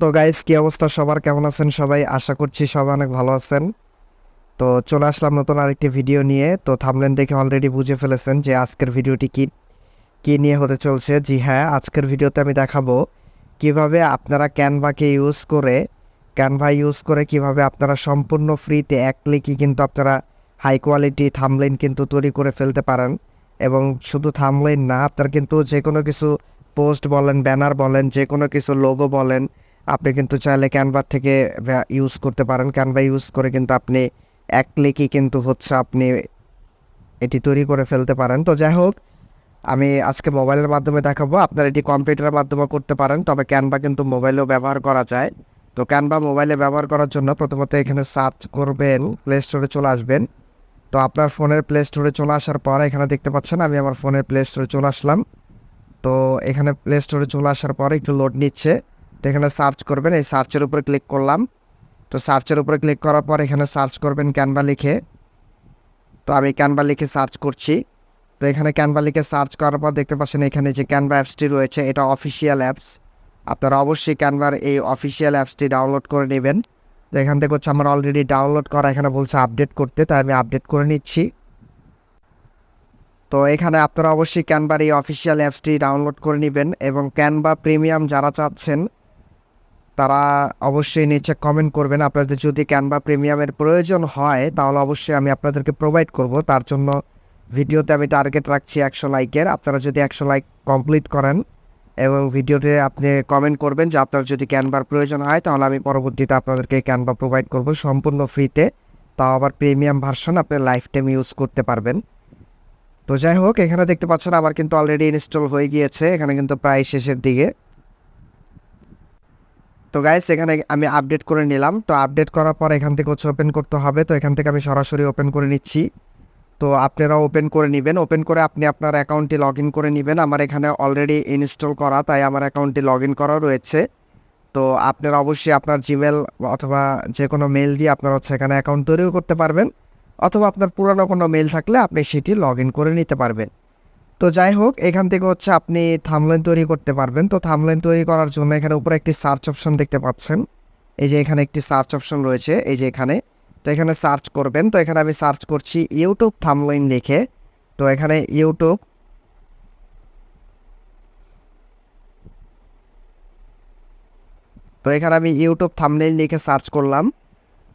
তো গাইস কি অবস্থা? সবার কেমন আছেন সবাই? আশা করছি সবাই অনেক ভালো আছেন। তো চলে আসলাম নতুন আরেকটি ভিডিও নিয়ে। তো থামলেন দেখে অলরেডি বুঝে ফেলেছেন যে আজকের ভিডিওটি কি কি নিয়ে হতে চলছে। জি হ্যাঁ আজকের ভিডিওতে আমি দেখাবো কীভাবে আপনারা ক্যানভাকে ইউজ করে ক্যানভা ইউজ করে কীভাবে আপনারা সম্পূর্ণ ফ্রিতে এক ক্লিকই কিন্তু আপনারা হাই কোয়ালিটি থামলেন কিন্তু তৈরি করে ফেলতে পারেন। এবং শুধু থামলেন না, আপনার কিন্তু যে কোনো কিছু পোস্ট বলেন ব্যানার বলেন যে কোনো কিছু লোগো বলেন আপনি কিন্তু চাইলে ক্যানভা থেকে ইউজ করতে পারেন। ক্যানভা ইউজ করে কিন্তু আপনি এক ক্লিকই কিন্তু হচ্ছে আপনি এটি তৈরি করে ফেলতে পারেন। তো যাই হোক, আমি আজকে মোবাইলের মাধ্যমে দেখাবো। আপনারা এটি কম্পিউটারের মাধ্যমে করতে পারেন, তবে ক্যানভা কিন্তু মোবাইলেও ব্যবহার করা যায়। তো ক্যানভা মোবাইলে ব্যবহার করার জন্য প্রথমত এখানে সার্চ করবেন প্লে স্টোরে চলে আসবেন। তো আপনার ফোনের প্লে স্টোরে চলে আসার পর এখানে দেখতে পাচ্ছেন, আমি আমার ফোনের প্লে স্টোরে চলে আসলাম। তো এখানে প্লে স্টোরে চলে আসার পর একটু লোড নিচ্ছে। তো এখানে সার্চ করবেন, এই সার্চের উপরে ক্লিক করলাম। তো সার্চের উপরে ক্লিক করার পর এখানে সার্চ করবেন ক্যানভা লিখে। তো আমি ক্যানভা লিখে সার্চ করছি। তো এখানে ক্যানভা লিখে সার্চ করার পর দেখতে পাচ্ছেন এখানে যে ক্যানভা অ্যাপসটি রয়েছে, এটা অফিসিয়াল অ্যাপস আপনারা অবশ্যই ক্যানভার এই অফিসিয়াল অ্যাপসটি ডাউনলোড করে নেবেন। তো এখান থেকে হচ্ছে আমার অলরেডি ডাউনলোড করা এখানে বলছে আপডেট করতে, তাই আমি আপডেট করে নিচ্ছি। তো এখানে আপনারা অবশ্যই ক্যানভার এই অফিসিয়াল অ্যাপসটি ডাউনলোড করে নেবেন এবং ক্যানভা প্রিমিয়াম যারা চাচ্ছেন তারা অবশ্যই নিচে কমেন্ট করবেন। আপনাদের যদি ক্যানভা প্রিমিয়ামের প্রয়োজন হয়, তাহলে অবশ্যই আমি আপনাদেরকে প্রোভাইড করব। তার জন্য ভিডিওতে আমি টার্গেট রাখছি একশো লাইকের আপনারা যদি একশো লাইক কমপ্লিট করেন এবং ভিডিওতে আপনি কমেন্ট করবেন যে আপনার যদি ক্যানভার প্রয়োজন হয়, তাহলে আমি পরবর্তীতে আপনাদেরকে ক্যানভা প্রোভাইড করব সম্পূর্ণ ফ্রিতে তাও আবার প্রিমিয়াম ভার্সন আপনি লাইফ টাইম ইউজ করতে পারবেন। তো যাই হোক, এখানে দেখতে পাচ্ছেন আমার কিন্তু অলরেডি ইনস্টল হয়ে গিয়েছে। এখানে কিন্তু প্রায় শেষের দিকে। তো গাইস এখানে আমি আপডেট করে নিলাম। তো আপডেট করার পর এখান থেকে হচ্ছে ওপেন করতে হবে। তো এখান থেকে আমি সরাসরি ওপেন করে নিচ্ছি। তো আপনারা ওপেন করে নেবেন। ওপেন করে আপনি আপনার অ্যাকাউন্টটি লগ ইন করে নেবেন। আমার এখানে অলরেডি ইনস্টল করা, তাই আমার অ্যাকাউন্টটি লগ ইন করা রয়েছে। তো আপনারা অবশ্যই আপনার জিমেল অথবা যে কোনো মেল দিয়ে আপনারা হচ্ছে এখানে অ্যাকাউন্ট তৈরিও করতে পারবেন। অথবা আপনার পুরানো কোনো মেল থাকলে আপনি সেটি লগ ইন করে নিতে পারবেন। তো যাই হোক, এখান থেকে হচ্ছে আপনি থামলাইন তৈরি করতে পারবেন। তো থামলাইন তৈরি করার জন্য এখানে উপরে একটি সার্চ অপশন দেখতে পাচ্ছেন। এই যে এখানে একটি সার্চ অপশন রয়েছে, এই যে এখানে। তো এখানে সার্চ করবেন। তো এখানে আমি সার্চ করছি ইউটিউব থামলাইন লিখে। তো এখানে ইউটিউব তো এখানে আমি ইউটিউব থামলেন লিখে সার্চ করলাম।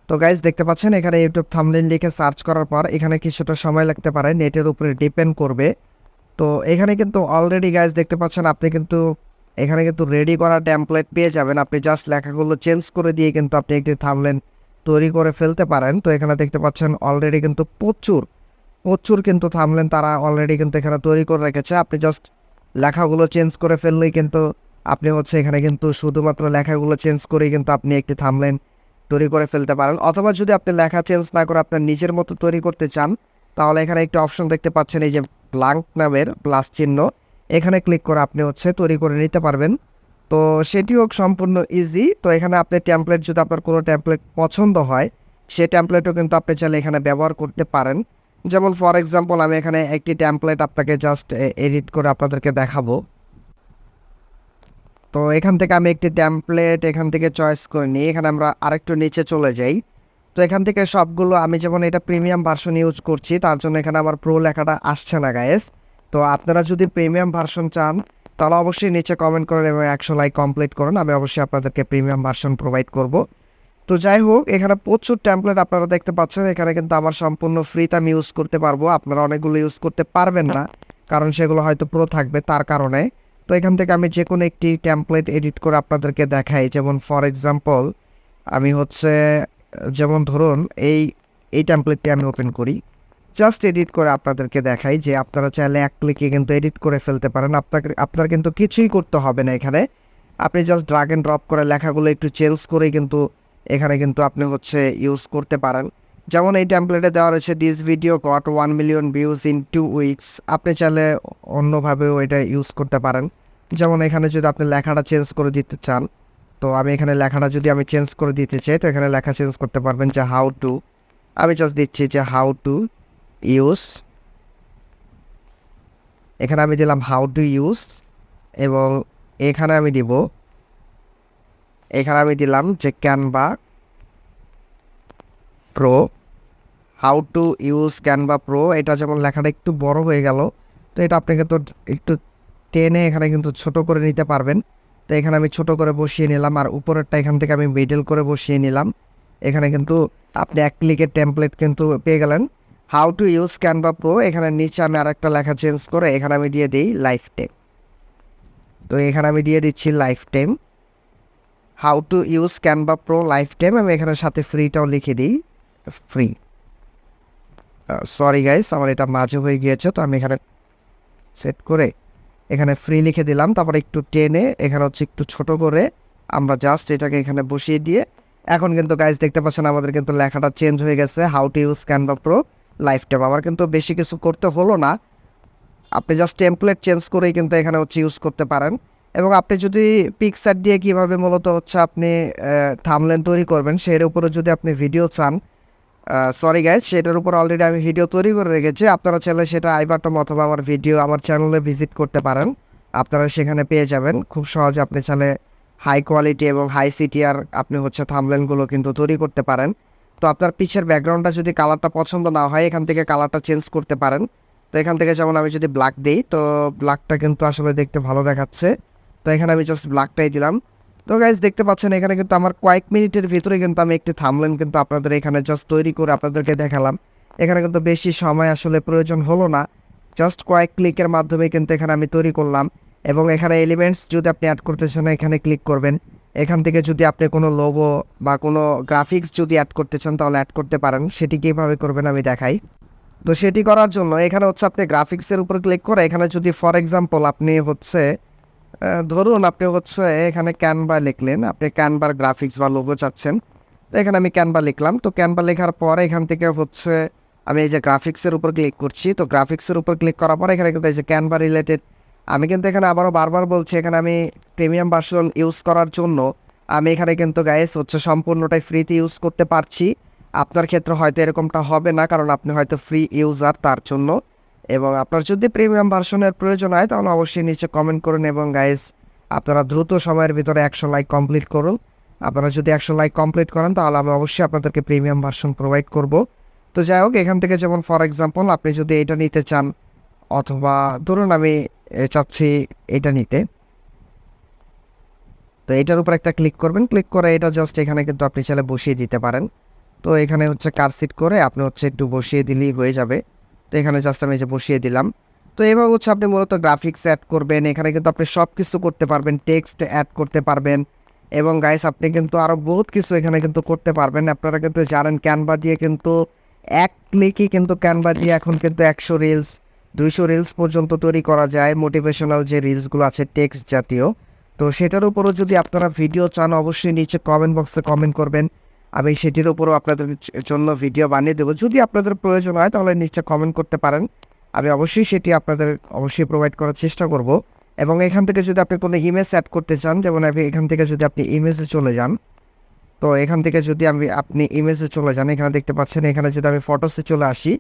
তো গাইজ দেখতে পাচ্ছেন এখানে ইউটিউব থামলেন লিখে সার্চ করার পর এখানে কিছুটা সময় লাগতে পারে। নেটের উপরে ডিপেন্ড করবে। তো এখানে কিন্তু অলরেডি গাইজ দেখতে পাচ্ছেন, আপনি কিন্তু এখানে কিন্তু রেডি করা ট্যাম্পলেট পেয়ে যাবেন। আপনি জাস্ট লেখাগুলো চেঞ্জ করে দিয়ে কিন্তু আপনি একটি থামলেন তৈরি করে ফেলতে পারেন। তো এখানে দেখতে পাচ্ছেন অলরেডি কিন্তু প্রচুর প্রচুর কিন্তু থামলেন তারা অলরেডি কিন্তু এখানে তৈরি করে রেখেছে। আপনি জাস্ট লেখাগুলো চেঞ্জ করে ফেললেই কিন্তু আপনি হচ্ছে এখানে কিন্তু শুধুমাত্র লেখাগুলো চেঞ্জ করেই কিন্তু আপনি একটি থামলেন তৈরি করে ফেলতে পারেন। অথবা যদি আপনি লেখা চেঞ্জ না করে আপনার নিজের মতো তৈরি করতে চান, তাহলে এখানে একটি অপশন দেখতে পাচ্ছেন, এই যে ব্লাঙ্ক নামের প্লাস চিহ্ন। এখানে ক্লিক করে আপনি হচ্ছে তৈরি করে নিতে পারবেন। তো সেটি হোক সম্পূর্ণ ইজি তো এখানে আপনি ট্যাম্পলেট যদি আপনার কোনো ট্যাম্পলেট পছন্দ হয় সে ট্যাম্পলেটও কিন্তু আপনি চাইলে এখানে ব্যবহার করতে পারেন। যেমন ফর এক্সাম্পল আমি এখানে একটি ট্যাম্পলেট আপনাকে জাস্ট এডিট করে আপনাদেরকে দেখাবো। তো এখান থেকে আমি একটি ট্যাম্পলেট এখান থেকে চয়েস করে নিই। এখানে আমরা আরেকটু নিচে চলে যাই। তো এখান থেকে সবগুলো আমি যেমন এটা প্রিমিয়াম ভার্সন ইউজ করছি, তার জন্য এখানে আমার প্রো লেখাটা আসছে না গায়েস তো আপনারা যদি প্রিমিয়াম ভার্সন চান, তাহলে অবশ্যই নিচে কমেন্ট করেন এবং একশো লাইক কমপ্লিট করুন, আমি অবশ্যই আপনাদেরকে প্রিমিয়াম ভার্সন প্রোভাইড করব। তো যাই হোক, এখানে প্রচুর ট্যাম্পলেট আপনারা দেখতে পাচ্ছেন, এখানে কিন্তু আমার সম্পূর্ণ ফ্রিতে আমি ইউজ করতে পারব, আপনারা অনেকগুলো ইউজ করতে পারবেন না, কারণ সেগুলো হয়তো প্রো থাকবে তার কারণে। তো এখান থেকে আমি যে কোনো একটি ট্যাম্পলেট এডিট করে আপনাদেরকে দেখাই, যেমন ফর এক্সাম্পল আমি হচ্ছে যেমন ধরুন, এই এই ট্যাম্পলেটটি আমি ওপেন করি। জাস্ট এডিট করে আপনাদেরকে দেখাই যে আপনারা চাইলে এক ক্লিকে কিন্তু এডিট করে ফেলতে পারেন। আপনাকে, আপনার কিন্তু কিছুই করতে হবে না এখানে। আপনি জাস্ট ড্রাগ অ্যান্ড ড্রপ করে লেখাগুলো একটু চেঞ্জ করেই কিন্তু এখানে কিন্তু আপনি হচ্ছে ইউজ করতে পারেন। যেমন এই ট্যাম্পলেটে দেওয়া রয়েছে this video got one million views in two weeks আপনি চাইলে অন্যভাবেও এটা ইউজ করতে পারেন। যেমন এখানে যদি আপনি লেখাটা চেঞ্জ করে দিতে চান তো আমি এখানে লেখাটা যদি আমি চেঞ্জ করে দিতে চাই, তো এখানে লেখা চেঞ্জ করতে পারবেন যে হাউ টু আমি জাস্ট দিচ্ছি যে হাউ টু ইউজ এখানে আমি দিলাম হাউ টু ইউজ এবং এখানে আমি দিব, এখানে আমি দিলাম যে Canva pro how to use Canva pro এটা যেমন লেখাটা একটু বড় হয়ে গেল, তো এটা আপনাকে তো একটু টেনে এখানে কিন্তু ছোট করে নিতে পারবেন। তো এখানে আমি ছোট করে বসিয়ে নিলাম আর উপরেরটা এখান থেকে আমি মিডল করে বসিয়ে নিলাম। এখানে কিন্তু আপনি এক ক্লিকের টেমপ্লেট কিন্তু পেয়ে গেলেন। How to use Canva pro এখানে নিচে আমি আরেকটা লেখা চেঞ্জ করে এখানে আমি দিয়ে দিই লাইফ টাইম তো এখানে আমি দিয়ে দিচ্ছি lifetime how to use Canva pro lifetime আমি এখানে সাথে ফ্রিটাও লিখে দিই। ফ্রি সরি গাইস আমার এটা মাঝে হয়ে গিয়েছে, তো আমি এখানে সেট করে এখানে ফ্রি লিখে দিলাম, তারপর একটু টেনে এখানে হচ্ছে একটু ছোট করে আমরা জাস্ট এটাকে এখানে বসিয়ে দিয়ে, এখন কিন্তু গাইজ দেখতে পাচ্ছেন আমাদের কিন্তু লেখাটা চেঞ্জ হয়ে গেছে how to use Canva pro lifetime আমার কিন্তু বেশি কিছু করতে হলো না, আপনি জাস্ট টেমপ্লেট চেঞ্জ করেই কিন্তু এখানে হচ্ছে ইউজ করতে পারেন। এবং আপনি যদি পিকচার দিয়ে কীভাবে মূলত হচ্ছে আপনি থামলেন তৈরি করবেন, সের উপরে যদি আপনি ভিডিও চান সরি গাইজ সেটার উপর অলরেডি আমি ভিডিও তৈরি করে রেখেছি। আপনারা চাইলে সেটা আই বাটম অথবা আমার ভিডিও আমার চ্যানেলে ভিজিট করতে পারেন। আপনারা সেখানে পেয়ে যাবেন। খুব সহজে আপনি চাইলে হাই কোয়ালিটি এবং হাই সিটিআর আপনি হচ্ছে থামলেনগুলো কিন্তু তৈরি করতে পারেন। তো আপনার পিছের ব্যাকগ্রাউন্ডটা যদি কালারটা পছন্দ না হয়, এখান থেকে কালারটা চেঞ্জ করতে পারেন। তো এখান থেকে যেমন আমি যদি ব্ল্যাক দিই, তো ব্ল্যাকটা কিন্তু আসলে দেখতে ভালো দেখাচ্ছে। তো এখানে আমি জাস্ট ব্ল্যাকটাই দিলাম। তো গাইজ দেখতে পাচ্ছেন, এখানে কিন্তু আমার কয়েক মিনিটের ভিতরে কিন্তু আমি একটি থামলেন কিন্তু আপনাদের এখানে জাস্ট তৈরি করে আপনাদেরকে দেখালাম। এখানে কিন্তু বেশি সময় আসলে প্রয়োজন হলো না। জাস্ট কয়েক ক্লিকের মাধ্যমে কিন্তু এখানে আমি তৈরি করলাম এবং এখানে এলিমেন্টস যদি আপনি অ্যাড করতে চান, এখানে ক্লিক করবেন। এখান থেকে যদি আপনি কোনো লোগো বা কোনো গ্রাফিক্স যদি অ্যাড করতে চান, তাহলে অ্যাড করতে পারেন। সেটি কীভাবে করবেন আমি দেখাই। তো সেটি করার জন্য এখানে হচ্ছে আপনি গ্রাফিক্সের উপর ক্লিক করে, এখানে যদি ফর এক্সাম্পল আপনি হচ্ছে ধরুন আপনি হচ্ছে এখানে ক্যানভা লিখলেন, আপনি ক্যানভার গ্রাফিক্স বা লোগো চাচ্ছেন। তো এখানে আমি ক্যানভা লিখলাম। তো ক্যানভা লেখার পরে এখান থেকে হচ্ছে আমি এই যে গ্রাফিক্সের উপর ক্লিক করছি। তো গ্রাফিক্সের উপর ক্লিক করার পরে এখানে কিন্তু এই যে ক্যানভা রিলেটেড আমি কিন্তু এখানে আবারও বারবার বলছি, এখানে আমি প্রিমিয়াম ভার্সন ইউজ করার জন্য আমি এখানে কিন্তু গাইস হচ্ছে সম্পূর্ণটাই ফ্রিতে ইউজ করতে পারছি। আপনার ক্ষেত্রে হয়তো এরকমটা হবে না, কারণ আপনি হয়তো ফ্রি ইউজার তার জন্য। এবং আপনার যদি প্রিমিয়াম ভার্সনের প্রয়োজন হয়, তাহলে অবশ্যই নিচে কমেন্ট করুন এবং গাইস আপনারা দ্রুত সময়ের ভিতরে একশো লাইক কমপ্লিট করুন। আপনারা যদি একশো লাইক কমপ্লিট করেন, তাহলে আমি অবশ্যই আপনাদেরকে প্রিমিয়াম ভার্সন প্রোভাইড করব। তো যাই হোক, এখান থেকে যেমন ফর এক্সাম্পল আপনি যদি এটা নিতে চান, অথবা ধরুন আমি চাচ্ছি এটা নিতে। তো এটার উপর একটা ক্লিক করবেন। ক্লিক করে এটা জাস্ট এখানে কিন্তু আপনি চাইলে বসিয়ে দিতে পারেন। তো এখানে হচ্ছে কার সিট করে আপনি হচ্ছে একটু বসিয়ে দিলেই হয়ে যাবে। তো এখানে জাস্ট আমি যে বসিয়ে দিলাম। তো এবার হচ্ছে আপনি মূলত গ্রাফিক্স অ্যাড করবেন, এখানে কিন্তু আপনি সব কিছু করতে পারবেন টেক্সট অ্যাড করতে পারবেন এবং গাইস আপনি কিন্তু আরও বহুত কিছু এখানে কিন্তু করতে পারবেন। আপনারা কিন্তু জানেন ক্যানভা দিয়ে কিন্তু এক ক্লিকই কিন্তু ক্যানভা দিয়ে এখন কিন্তু একশো রিলস দুইশো রিলস পর্যন্ত তৈরি করা যায় মোটিভেশনাল যে রিলসগুলো আছে টেক্সট জাতীয়। তো সেটার উপরও যদি আপনারা ভিডিও চান, অবশ্যই নিচে কমেন্ট বক্সে কমেন্ট করবেন। আমি সেটির উপরও আপনাদের জন্য ভিডিও বানিয়ে দেবো। যদি আপনাদের প্রয়োজন হয় তাহলে নিচে কমেন্ট করতে পারেন। আমি অবশ্যই সেটি আপনাদের অবশ্যই প্রোভাইড করার চেষ্টা করব। এবং এখান থেকে যদি আপনি কোনো ইমেজ অ্যাড করতে চান, যেমন আমি এখান থেকে যদি আপনি ইমেজে চলে যান, তো এখান থেকে যদি আমি, আপনি ইমেজে চলে যান, এখানে দেখতে পাচ্ছেন, এখানে যদি আমি ফটোসে চলে আসি,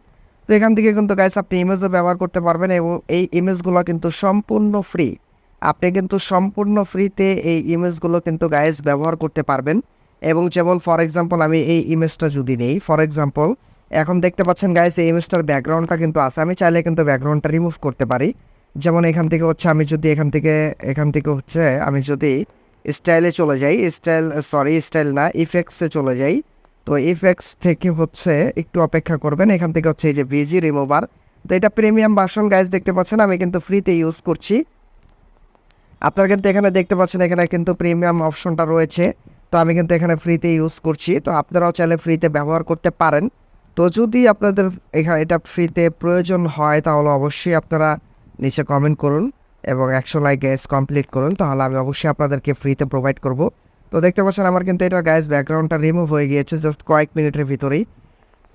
তো এখান থেকে কিন্তু গাইস আপনি ইমেজও ব্যবহার করতে পারবেন এবং এই ইমেজগুলো কিন্তু সম্পূর্ণ ফ্রি আপনি কিন্তু সম্পূর্ণ ফ্রিতে এই ইমেজগুলো কিন্তু গাইস ব্যবহার করতে পারবেন। এবং যেমন ফর এক্সাম্পল আমি এই ইমেজটা যদি নেই ফর এক্সাম্পল এখন দেখতে পাচ্ছেন গাইস এই ইমেজটার ব্যাকগ্রাউন্ডটা কিন্তু আছে। আমি চাইলে কিন্তু ব্যাকগ্রাউন্ডটা রিমুভ করতে পারি। যেমন এখান থেকে হচ্ছে, আমি যদি এখান থেকে এখান থেকে হচ্ছে, আমি যদি স্টাইলে চলে যাই স্টাইল সরি স্টাইল না ইফেক্টসে চলে যাই, তো ইফেক্টস থেকে হচ্ছে একটু অপেক্ষা করবেন। এখান থেকে হচ্ছে এই যে ভিজি রিমুভার তো এটা প্রিমিয়াম ভার্সন গাইজ দেখতে পাচ্ছেন, আমি কিন্তু ফ্রিতে ইউজ করছি। আপনারা কিন্তু এখানে দেখতে পাচ্ছেন, এখানে কিন্তু প্রিমিয়াম অপশনটা রয়েছে। তো আমি কিন্তু এখানে ফ্রিতে ইউজ করছি। তো আপনারাও চাইলে ফ্রিতে ব্যবহার করতে পারেন। তো যদি আপনাদের এখানে এটা ফ্রিতে প্রয়োজন হয়, তাহলে অবশ্যই আপনারা নিচে কমেন্ট করুন এবং একশো লাইক গ্যাস কমপ্লিট করুন। তাহলে আমি অবশ্যই আপনাদেরকে ফ্রিতে প্রোভাইড করব। তো দেখতে পাচ্ছেন আমার কিন্তু এটা গ্যাস ব্যাকগ্রাউন্ডটা রিমুভ হয়ে গিয়েছে জাস্ট কয়েক মিনিটের ভিতরেই।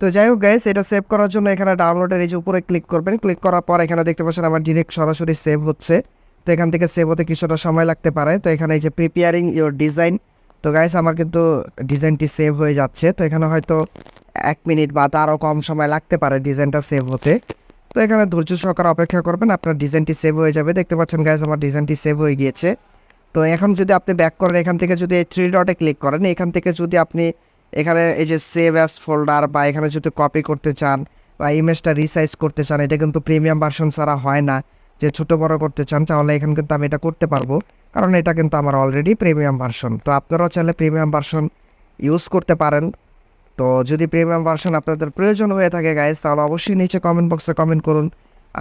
তো যাই হোক গ্যাস এটা সেভ করার জন্য এখানে ডাউনলোডের এই যে উপরে ক্লিক করবেন। ক্লিক করার পর এখানে দেখতে পাচ্ছেন আমার ডিরেক্ট সরাসরি সেভ হচ্ছে। তো এখান থেকে সেভ হতে কিছুটা সময় লাগতে পারে। তো এখানে এই যে প্রিপেয়ারিং ইওর ডিজাইন তো গাইস আমার কিন্তু ডিজাইনটি সেভ হয়ে যাচ্ছে। তো এখানে হয়তো এক মিনিট বা তারও কম সময় লাগতে পারে ডিজাইনটা সেভ হতে। তো এখানে ধৈর্য সহকারে অপেক্ষা করবেন, আপনার ডিজাইনটি সেভ হয়ে যাবে। দেখতে পাচ্ছেন গাইস আমার ডিজাইনটি সেভ হয়ে গিয়েছে। তো এখন যদি আপনি ব্যাক করেন, এখান থেকে যদি এই থ্রি ডটে ক্লিক করেন, এখান থেকে যদি আপনি এখানে এই যে সেভ অ্যাস ফোল্ডার বা এখানে যদি কপি করতে চান বা ইমেজটা রিসাইজ করতে চান, এটা কিন্তু প্রিমিয়াম ভার্সন ছাড়া হয় না। যে ছোটো বড় করতে চান, তাহলে এখানে কিন্তু আমি এটা করতে পারব। কারণ এটা কিন্তু আমার অলরেডি প্রিমিয়াম ভার্সন তো আপনারাও চাইলে প্রিমিয়াম ভার্সন ইউজ করতে পারেন। তো যদি প্রিমিয়াম ভার্সন আপনাদের প্রয়োজন হয়ে থাকে গাইজ তাহলে অবশ্যই নিচে কমেন্ট বক্সে কমেন্ট করুন।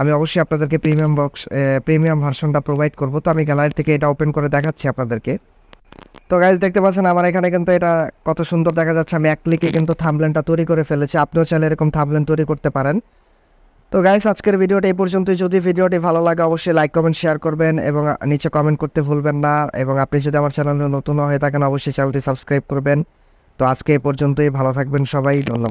আমি অবশ্যই আপনাদেরকে প্রিমিয়াম বক্স প্রিমিয়াম ভার্সনটা প্রোভাইড করব। তো আমি গ্যালারি থেকে এটা ওপেন করে দেখাচ্ছি আপনাদেরকে। তো গাইজ দেখতে পাচ্ছেন আমার এখানে কিন্তু এটা কত সুন্দর দেখা যাচ্ছে। আমি এক ক্লিকে কিন্তু থামলেনটা তৈরি করে ফেলেছি। আপনিও চাইলে এরকম থামলেন তৈরি করতে পারেন। তো গাইস আজকের ভিডিওটা এই পর্যন্তই। যদি ভিডিওটি ভালো লাগে, অবশ্যই লাইক কমেন্ট শেয়ার করবেন এবং নিচে কমেন্ট করতে ভুলবেন না। এবং আপনি যদি আমার চ্যানেলে নতুন হয়ে থাকেন, অবশ্যই চ্যানেলটি সাবস্ক্রাইব করবেন। তো আজকে এই পর্যন্তই। ভালো থাকবেন সবাই। ধন্যবাদ।